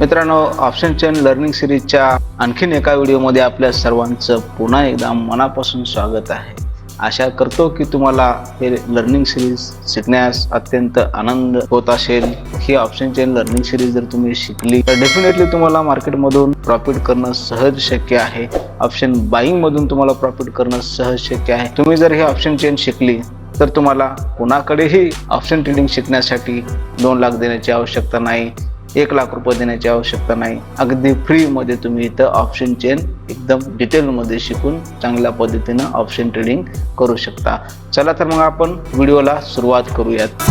मित्रांनो option chain learning सिरीजच्या आणखीन एका व्हिडिओमध्ये आपल्या सर्वांचं पुन्हा एकदा मनापासून स्वागत आहे. आशा करतो की तुम्हाला हे लर्निंग सिरीज शिकण्यास अत्यंत आनंद होत असेल. ही ऑप्शन चेन लर्निंग सिरीज जर तुम्ही शिकली तर डेफिनेटली तुम्हाला मार्केटमधून प्रॉफिट करणं सहज शक्य आहे. ऑप्शन बाईंगमधून तुम्हाला प्रॉफिट करणं सहज शक्य आहे. तुम्ही जर हे ऑप्शन चेन शिकली तर तुम्हाला कुणाकडेही ऑप्शन ट्रेडिंग शिकण्यासाठी दोन लाख देण्याची आवश्यकता नाही. एक लाख रुपये देण्याची आवश्यकता नाही. अगदी फ्रीमध्ये तुम्ही इथं ऑप्शन चेन एकदम डिटेलमध्ये शिकून चांगल्या पद्धतीनं ऑप्शन ट्रेडिंग करू शकता. चला तर मग आपण व्हिडिओला सुरुवात करूयात.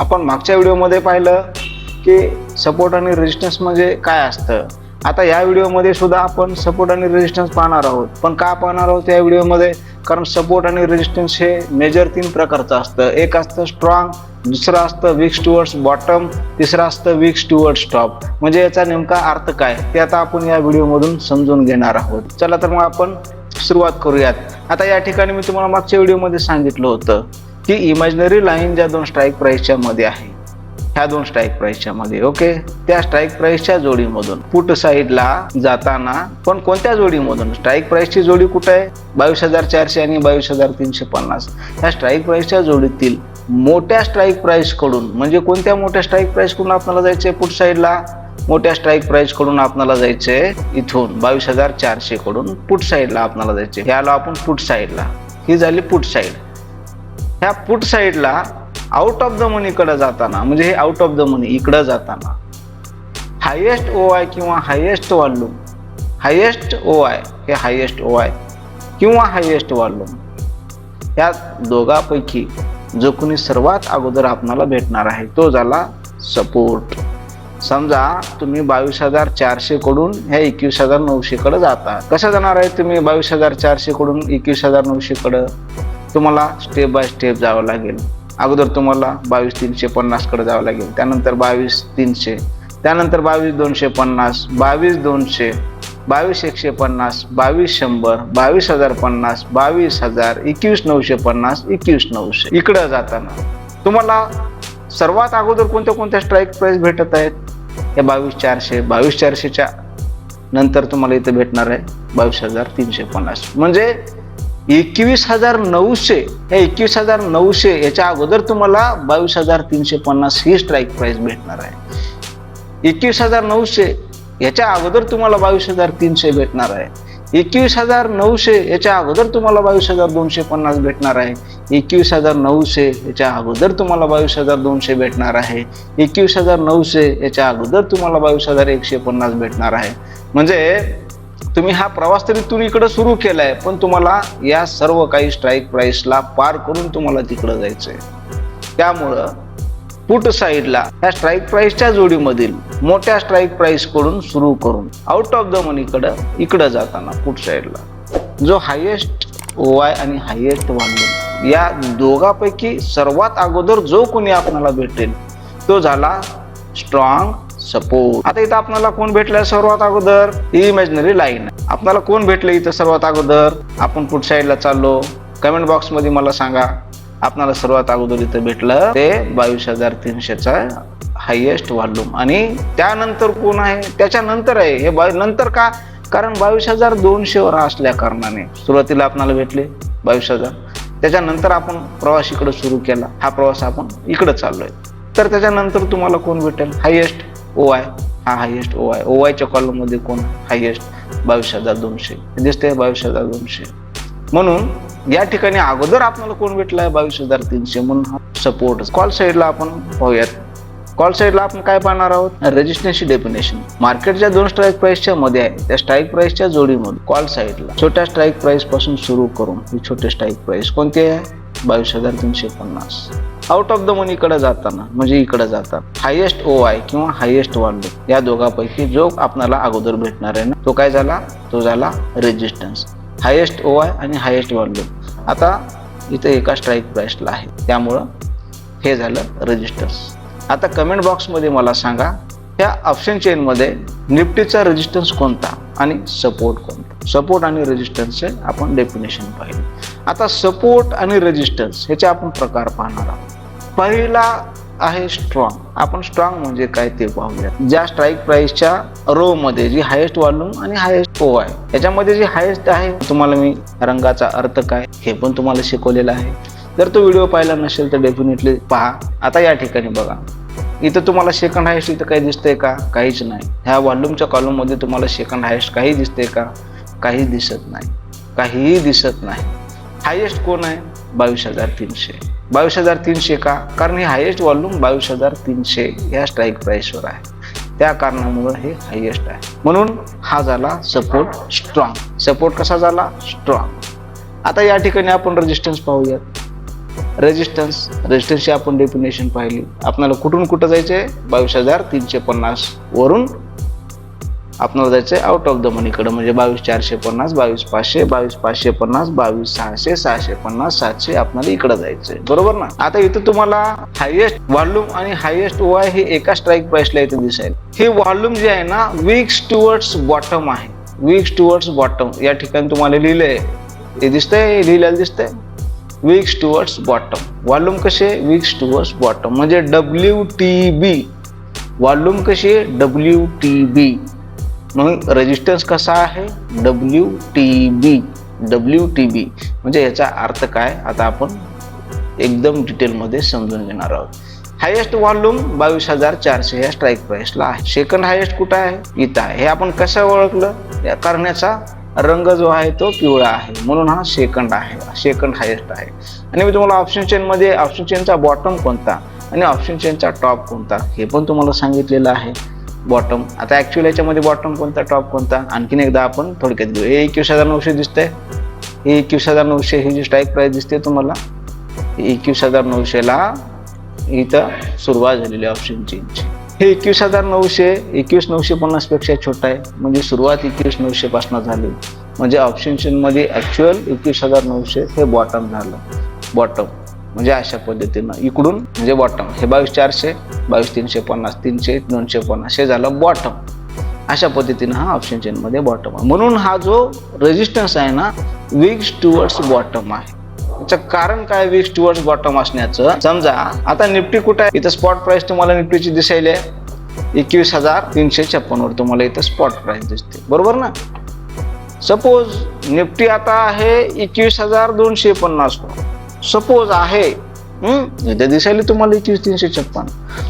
आपण मागच्या व्हिडिओमध्ये पाहिलं की सपोर्ट आणि रेजिस्टन्स म्हणजे काय असतं? आता या व्हिडिओमध्ये सुद्धा आपण सपोर्ट आणि रेजिस्टन्स पाहणार आहोत. पण का पाहणार आहोत या व्हिडिओमध्ये? कारण सपोर्ट आणि रेजिस्टन्स हे मेजर तीन प्रकारचं असतं. एक असतं स्ट्रॉंग दुसरं असतं विक्स टुवर्ड्स बॉटम तिसरं असतं विक्स टुवर्ड्स टॉप म्हणजे याचा नेमका अर्थ काय? ते आता आपण या व्हिडिओमधून समजून घेणार आहोत. चला तर मग आपण सुरुवात करूयात. आता या ठिकाणी मी तुम्हाला मागच्या व्हिडिओमध्ये सांगितलं होतं की इमॅजिनरी लाईन ज्या दोन स्ट्राईक प्राईसच्या मध्ये आहे. ह्या दोन स्ट्राईक प्राईसच्या मध्ये ओके त्या स्ट्राईक प्राईसच्या जोडीमधून पुट साईडला जाताना पण कोणत्या जोडीमधून? स्ट्राईक प्राईसची जोडी कुठे आहे? बावीस हजार चारशे आणि बावीस हजार तीनशे पन्नास. ह्या स्ट्राईक प्राईसच्या जोडीतील मोठ्या स्ट्राईक प्राईसकडून म्हणजे कोणत्या मोठ्या स्ट्राईक प्राईसकडून आपल्याला जायचंय पुट साईडला मोठ्या स्ट्राईक प्राईसकडून आपल्याला जायचंय इथून बावीस हजार चारशे कडून पुट साईडला आपल्याला जायचे ह्याला आपण पुट साईडला ही झाली पुट साईड ह्या पुट साईडला आउट ऑफ द मनीकडे जाताना म्हणजे हे आउट ऑफ द मनी इकडं जाताना हायेस्ट ओ आय किंवा highest volume highest O I हे हायेस्ट ओ आय किंवा हायेस्ट व्हॉल्यूम या दोघापैकी जो कोणी सर्वात अगोदर आपणाला भेटणार आहे तो झाला सपोर्ट समजा तुम्ही बावीस हजार चारशे कडून ह्या एकवीस हजार नऊशे कडे जाता. कसं जाणार आहे तुम्ही बावीस हजार चारशे कडून एकवीस हजार नऊशे कडे? तुम्हाला स्टेप बाय स्टेप जावं लागेल. अगोदर तुम्हाला बावीस तीनशे पन्नासकडे जावं लागेल. त्यानंतर बावीस तीनशे त्यानंतर बावीस दोनशे पन्नास बावीस दोनशे बावीस एकशे पन्नास बावीस शंभर बावीस हजार पन्नास बावीस हजार एकवीस नऊशे पन्नास एकवीस नऊशे. इकडं जाताना तुम्हाला सर्वात अगोदर कोणत्या कोणत्या स्ट्राईक प्राईस भेटत आहेत? हे बावीस चारशे बावीस चारशेच्या नंतर तुम्हाला इथं भेटणार आहे बावीस हजार तीनशे पन्नास. म्हणजे एकवीस हजार नऊशे हे एकवीस हजार नऊशे याच्या अगोदर तुम्हाला बावीस हजार तीनशे पन्नास ही स्ट्राईक प्राईस भेटणार आहे. एकवीस हजार नऊशे याच्या अगोदर तुम्हाला बावीस हजार तीनशे भेटणार आहे. एकवीस हजार नऊशे याच्या अगोदर तुम्हाला बावीस हजार दोनशे पन्नास भेटणार आहे. एकवीस हजार नऊशे याच्या अगोदर तुम्हाला बावीस हजार दोनशे भेटणार आहे. एकवीस हजार नऊशे याच्या अगोदर तुम्हाला बावीस हजार एकशे पन्नास भेटणार आहे. म्हणजे तुम्ही हा प्रवास तरी तुम्ही इकडं सुरू केलाय पण तुम्हाला या सर्व काही स्ट्राईक प्राईसला पार करून तुम्हाला तिकडं जायचंय. त्यामुळं पुट साईडला या स्ट्राईक प्राईसच्या जोडीमधील मोठ्या स्ट्राईक प्राईसकडून सुरू करून आउट ऑफ द मनीकडं इकडं जाताना पुट साईडला जो हायेस्ट ओ आय आणि हायेस्ट वॉल्यूम या दोघापैकी सर्वात अगोदर जो कोणी आपल्याला भेटेल तो झाला स्ट्रॉंग सपोर्ट. आता इथं आपल्याला कोण भेटलंय सर्वात अगोदर? इमॅजिनरी लाईन आपल्याला कोण भेटलं इथं सर्वात अगोदर? आपण पुढ साईडला चाललो? कमेंट बॉक्समध्ये मला सांगा. आपल्याला सर्वात अगोदर इथं भेटलं ते बावीस हजार तीनशेचा हायेस्ट व्हॉल्यूम आणि त्यानंतर कोण आहे? त्याच्यानंतर आहे. हे बा नंतर का? कारण बावीस हजार दोनशे वर असल्या कारणाने सुरुवातीला आपल्याला भेटले बावीस हजार. त्याच्यानंतर आपण प्रवास इकडे सुरू केला. हा प्रवास आपण इकडे चाललोय. तर त्याच्यानंतर तुम्हाला कोण भेटेल? हायेस्ट ओ आय हा हायेस्ट ओ आय ओ आयच्या कॉलममध्ये कोण हायेस्ट बावीस हजार दोनशे. दिसते बावीस हजार दोनशे. म्हणून या ठिकाणी अगोदर आपल्याला कोण भेटलाय? बावीस हजार तीनशे. म्हणून हा सपोर्ट कॉल साईडला आपण पाहूयात. कॉल साईडला आपण काय पाहणार आहोत? रेजिस्टन्सची डेफिनेशन मार्केटच्या दोन स्ट्राईक प्राइसच्या मध्ये आहे. त्या स्ट्राईक प्राइसच्या जोडीमध्ये. कॉल साईडला छोट्या स्ट्राईक प्राइसपासून सुरू करून. ही छोटे स्ट्राईक प्राइस कोणती आहे? बावीस हजार तीनशे पन्नास. आउट ऑफ द मनीकडे जाताना म्हणजे इकडे जातात हायेस्ट ओ आय किंवा हायेस्ट वॉल्यूम या दोघांपैकी जो आपणाला अगोदर भेटणार आहे ना तो काय झाला? तो झाला रेजिस्टन्स हायेस्ट ओ आय आणि हायेस्ट वॉल्यूम आता इथं एका स्ट्राईक प्राईसला आहे. त्यामुळं हे झालं रेजिस्टन्स आता कमेंट बॉक्समध्ये मला सांगा ह्या ऑप्शन चेनमध्ये निफ्टीचा रेजिस्टन्स कोणता आणि सपोर्ट कोणता? सपोर्ट आणि रेजिस्टन्सचे आपण डेफिनेशन पाहिजे आता सपोर्ट आणि रेजिस्टन्स ह्याचे आपण प्रकार पाहणार आहोत. पहिला आहे स्ट्रॉंग आपण स्ट्रॉंग म्हणजे काय ते पाहूया ज्या स्ट्राईक प्राईसच्या रो मध्ये जी हायेस्ट वॉल्यूम आणि हायेस्ट ओ आहे याच्यामध्ये जी हायेस्ट आहे तुम्हाला मी रंगाचा अर्थ काय हे पण तुम्हाला शिकवलेलं आहे. जर तो व्हिडिओ पाहिला नसेल तर डेफिनेटली पहा. आता या ठिकाणी बघा. इथं तुम्हाला सेकंड हायेस्ट इथं काही दिसतंय का? काहीच नाही. ह्या व्हॉल्यूमच्या कॉलममध्ये तुम्हाला सेकंड हायेस्ट काही दिसतंय का? काही दिसत नाही. काहीही दिसत नाही. हायेस्ट कोण आहे? बावीस हजार तीनशे. बावीस हजार तीनशे का? कारण हे हायेस्ट व्हॉल्यूम बावीस हजार तीनशे या स्ट्राईक प्राईसवर आहे. त्या कारणामुळे हे हायेस्ट आहे. म्हणून हा झाला सपोर्ट स्ट्रॉंग सपोर्ट कसा झाला? स्ट्रॉंग आता या ठिकाणी आपण रेजिस्टन्स पाहूयात. रेजिस्टन्स रेजिस्टन्सची आपण डेफिनेशन पाहिली. आपल्याला कुठून कुठं जायचंय? बावीस हजार तीनशे पन्नास वरून आपण जायचं आहे आउट ऑफ द मनीकडं म्हणजे बावीस चारशे पन्नास बावीस पाचशे बावीस पाचशे पन्नास बावीस सहाशे सहाशे पन्नास सातशे आपल्याला इकडे जायचंय. बरोबर ना? आता इथं तुम्हाला हायेस्ट व्हॉल्यूम आणि हायेस्ट वाय हे एका स्ट्राईक प्राइसला इथे दिसेल हे व्हॉल्यूम जे आहे ना वीक्स टुवर्ड्स बॉटम आहे. वीक्स टुवर्ड्स बॉटम या ठिकाणी तुम्हाला लिहिलंय. हे दिसतंय? लिहिलेलं दिसतंय? वीक्स टुवर्ड्स बॉटम व्हॉल्यूम कसे विक्स टुवर्ड्स बॉटम म्हणजे डब्ल्यू टी बी व्हॉल्यूम कशी डब्ल्यू टी बी म्हणून रेजिस्टन्स कसा आहे? W T B W T B म्हणजे याचा अर्थ काय? आता आपण एकदम डिटेलमध्ये समजून घेणार आहोत. हायेस्ट व्हॉल्यूम बावीस हजार चारशे या स्ट्राईक प्राईसला आहे. सेकंड हायेस्ट कुठं आहे? इथं आहे. हे आपण कसं ओळखलं? या करण्याचा रंग जो आहे तो पिवळा आहे. म्हणून हा सेकंड आहे. सेकंड हायेस्ट आहे. आणि मी तुम्हाला ऑप्शन चेनमध्ये ऑप्शन चेनचा बॉटम कोणता? आणि ऑप्शन चेनचा टॉप कोणता? हे पण तुम्हाला सांगितलेलं आहे. बॉटम आता ॲक्च्युअल याच्यामध्ये बॉटम कोणता टॉप कोणता? आणखीन एकदा आपण थोडक्यात घेऊ. हे एकवीस हजार नऊशे दिसतंय. हे एकवीस हजार नऊशे ही जी स्ट्राईक प्राईस दिसते तुम्हाला एकवीस हजार नऊशेला इथं सुरुवात झालेली ऑप्शन चेनची हे एकवीस हजार नऊशे एकवीस नऊशे पन्नासपेक्षा छोटा आहे. म्हणजे सुरुवात एकवीस नऊशेपासून झाली. म्हणजे ऑप्शन चेन ॲक्च्युअल एकवीस हजार नऊशे हे बॉटम झालं. बॉटम म्हणजे अशा पद्धतीनं. इकडून म्हणजे बॉटम हे बावीस चारशे बावीस तीनशे पन्नास तीनशे दोनशे पन्नास. हे झालं बॉटम अशा पद्धतीनं हा ऑप्शन चेनमध्ये बॉटम आहे. म्हणून हा जो रेजिस्टन्स आहे ना विक्स टुवर्ड्स बॉटम आहे. याचं कारण काय विक्स टुवर्ड्स बॉटम असण्याचं? समजा आता निफ्टी कुठं आहे? इथं स्पॉट प्राइस तुम्हाला निफ्टीची दिसायली आहे. एकवीस हजार तीनशे छप्पन वर तुम्हाला इथं स्पॉट प्राइस दिसते. बरोबर ना? सपोज निफ्टी आता आहे एकवीस हजार दोनशे पन्नास सपोज आहे हम्म, इथे दिसायला तुम्हाला एकवीस तीनशे छप्पन.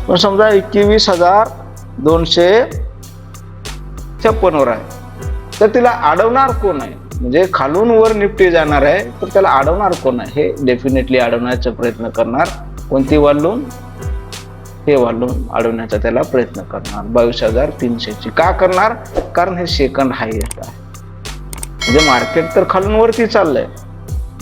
पण समजा एकवीस हजार दोनशे छप्पनवर आहे. तर तिला अडवणार कोण आहे? म्हणजे खालून वर निपटी जाणार आहे तर त्याला अडवणार कोण आहे? हे डेफिनेटली अडवण्याचा प्रयत्न करणार. कोणती वालून हे वालून अडवण्याचा त्याला प्रयत्न करणार. बावीस हजार तीनशेची. का करणार? कारण हे सेकंड हायएस्ट आहे. म्हणजे मार्केट तर खालून वरती चाललंय.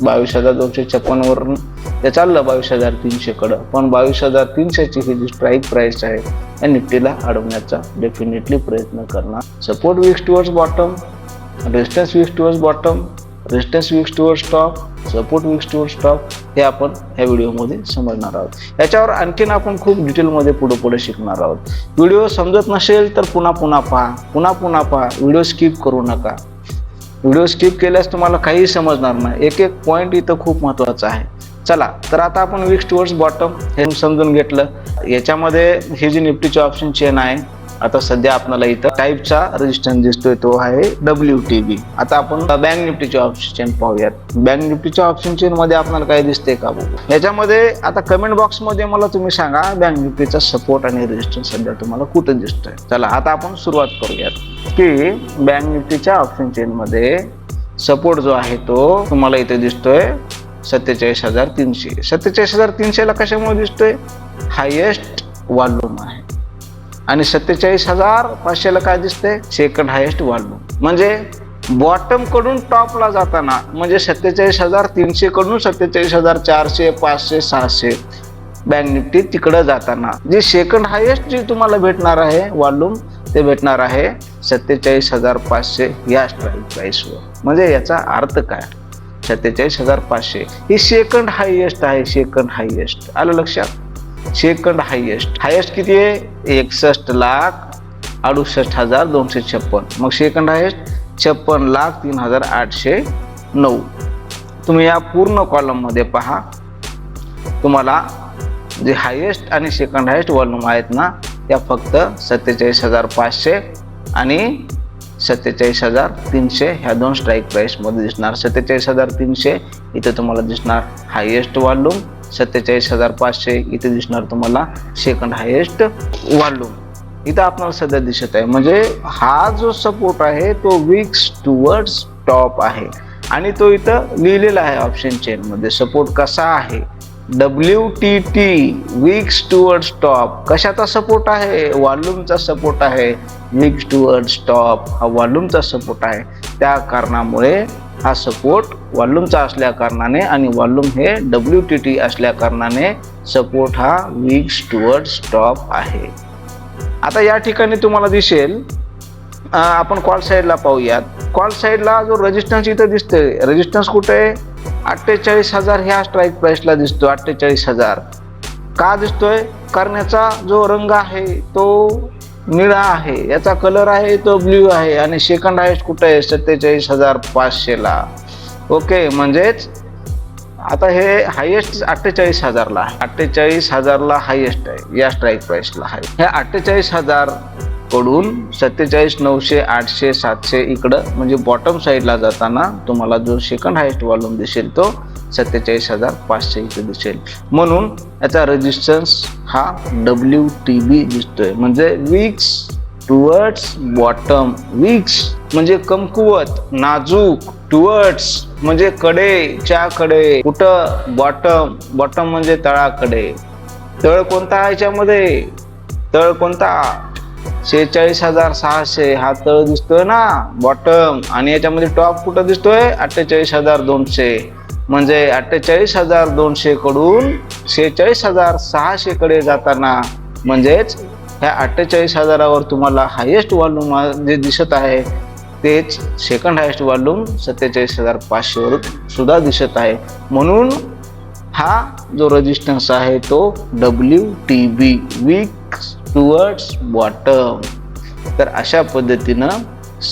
बावीस हजार दोनशे छप्पनवरून ते चाललं बावीस हजार तीनशेकडं पण बावीस हजार तीनशेची ही जी स्ट्राईक प्राईस आहे या निफ्टीला अडवण्याचा डेफिनेटली प्रयत्न करणार. Support wicks towards bottom resistance wicks towards bottom resistance wicks towards top support wicks towards top हे आपण ह्या व्हिडिओमध्ये समजणार आहोत. याच्यावर आणखीन आपण खूप डिटेलमध्ये पुढे पुढे शिकणार आहोत. व्हिडिओ समजत नसेल तर पुन्हा पुन्हा पहा पुन्हा पुन्हा पहा. व्हिडिओ स्किप करू नका. व्हिडिओ स्किप केल्यास तुम्हाला काही समजणार नाही. एक एक पॉईंट इथं खूप महत्त्वाचा आहे. चला तर आता आपण विक्स टुवर्ड्स बॉटम हे समजून घेतलं. याच्यामध्ये ही जी निफ्टीची ऑप्शन चेन आहे आता सध्या आपल्याला इथं टाईपचा रेजिस्टन्स दिसतोय तो आहे डब्ल्यू टी बी आता आपण बँक निफ्टीचे ऑप्शन चेन पाहूयात. बँक निफ्टीच्या ऑप्शन चेन मध्ये आपल्याला काय दिसते का बघू? याच्यामध्ये आता कमेंट बॉक्समध्ये मला तुम्ही सांगा बँक निफ्टीचा सपोर्ट आणि रेजिस्टन्स सध्या तुम्हाला कुठे दिसतोय? चला आता आपण सुरुवात करूयात. की बँक निफ्टीच्या ऑप्शन चेन मध्ये सपोर्ट जो आहे तो तुम्हाला इथे दिसतोय सत्तेचाळीस हजार तीनशे. सत्तेचाळीस हजार तीनशेला कशामुळे दिसतोय? हायेस्ट वॉल्यूम आहे. आणि सत्तेचाळीस हजार पाचशेला काय दिसतंय? सेकंड हायेस्ट वॉल्यूम म्हणजे बॉटमकडून टॉपला जाताना म्हणजे सत्तेचाळीस हजार तीनशे कडून सत्तेचाळीस हजार चारशे पाचशे सहाशे बँक निफ्टी तिकडं जाताना. जी सेकंड हायेस्ट जी तुम्हाला भेटणार आहे वॉल्यूम ते भेटणार आहे सत्तेचाळीस हजार पाचशे या स्ट्राईक प्राइसवर म्हणजे याचा अर्थ काय? सत्तेचाळीस हजार पाचशे. ही सेकंड हायेस्ट आहे सेकंड हायएस्ट आलं लक्षात? Second highest. हायेस्ट किती आहे? एकसष्ट लाख अडुसष्ट हजार दोनशे छप्पन. मग सेकंड हायेस्ट छप्पन लाख तीन हजार आठशे नऊ. तुम्ही या पूर्ण कॉलममध्ये पहा. तुम्हाला जे हायेस्ट आणि सेकंड हायेस्ट वॉल्यूम आहेत ना त्या फक्त सत्तेचाळीस हजार पाचशे आणि सत्तेचाळीस हजार तीनशे ह्या दोन स्ट्राईक प्राईसमध्ये दिसणार. सत्तेचाळीस हजार तीनशे इथे तुम्हाला दिसणार हायेस्ट वॉल्यूम सत्तेचाळीस हजार पाचशे इथे दिसणार तुम्हाला. Second highest volume. इथं आपल्याला सध्या दिसत आहे. म्हणजे हा जो सपोर्ट आहे तो वीक्स टुवर्ड्स टॉप आहे. आणि तो इथं लिहिलेला आहे ऑप्शन चेन मध्ये. सपोर्ट कसा आहे? W T T wicks towards top कशाचा सपोर्ट आहे? वॉल्यूमचा सपोर्ट आहे. विक्स टुवर्ड्स टॉप हा वॉल्यूमचा सपोर्ट आहे. त्या कारणामुळे हा सपोर्ट वॉल्यूमचा असल्या कारणाने आणि वॉल्यूम हे डब्ल्यू टी टी असल्या कारणाने सपोर्ट हा वीक टुवर्ड्स टॉप आहे. आता या ठिकाणी तुम्हाला दिसेल आपण कॉल साईडला पाहूयात. कॉल साईडला जो रेजिस्टन्स इथं दिसतोय रेजिस्टन्स कुठे? आहे अठ्ठेचाळीस हजार ह्या स्ट्राईक प्राईसला दिसतो अठ्ठेचाळीस हजार. का दिसतोय? कारण याचा जो रंग आहे तो निळा आहे. याचा कलर आहे तो ब्ल्यू आहे. आणि सेकंड हायेस्ट कुठं आहे? सत्तेचाळीस हजार पाचशेला ओके म्हणजेच आता हे हायेस्ट अठ्ठेचाळीस हजारला आहे. अठ्ठेचाळीस हजारला हायेस्ट आहे. या स्ट्राईक प्राईसला आहे. ह्या अठ्ठेचाळीस हजारकडून सत्तेचाळीस नऊशे आठशे सातशे इकडं म्हणजे बॉटम साईडला जाताना तुम्हाला जो सेकंड हायेस्ट वॉल्यूम दिसेल तो सत्तेचाळीस हजार पाचशे इथे दिसेल म्हणून याचा रेजिस्टन्स हा डब्ल्यू टी बी दिसतोय. म्हणजे विक्स टुवर्ड्स बॉटम विक्स म्हणजे कमकुवत नाजूक टुवर्ड्स म्हणजे कडेच्या कडे कुठं? बॉटम बॉटम म्हणजे तळाकडे. तळ कोणता आहे याच्यामध्ये? तळ कोणता? शेहेचाळीस हजार सहाशे. हा तळ दिसतोय ना? बॉटम आणि याच्यामध्ये टॉप कुठं दिसतोय? अठ्ठेचाळीस हजार दोनशे. म्हणजे अठ्ठेचाळीस हजार दोनशे कडून शेहेचाळीस हजार सहाशे कडे जाताना म्हणजेच ह्या अठ्ठेचाळीस हजारावर तुम्हाला हायेस्ट व्हॉल्यूम जे दिसत आहे तेच सेकंड हायेस्ट व्हॉल्यूम सत्तेचाळीस हजार पाचशेवर सुद्धा दिसत आहे. म्हणून हा जो रेजिस्टन्स आहे तो W T B wick towards bottom तर अशा पद्धतीनं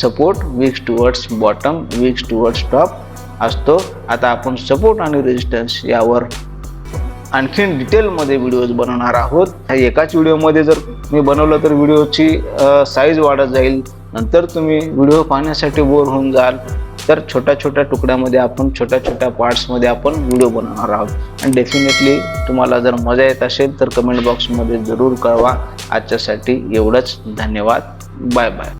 support wick towards bottom wick towards top असतो. आता आपण सपोर्ट आणि रेजिस्टन्स यावर आणखीन डिटेलमध्ये व्हिडिओज बनवणार आहोत. ह्या एकाच व्हिडिओमध्ये जर मी बनवलं तर व्हिडिओची साईज वाढत जाईल. नंतर तुम्ही व्हिडिओ पाहण्यासाठी बोर होऊन जाल. तर छोट्या छोट्या तुकड्यामध्ये आपण छोट्या छोट्या पार्ट्समध्ये आपण व्हिडिओ बनवणार आहोत. आणि डेफिनेटली तुम्हाला जर मजा येत असेल तर कमेंट बॉक्समध्ये जरूर कळवा. आजच्यासाठी एवढंच. धन्यवाद. Bye bye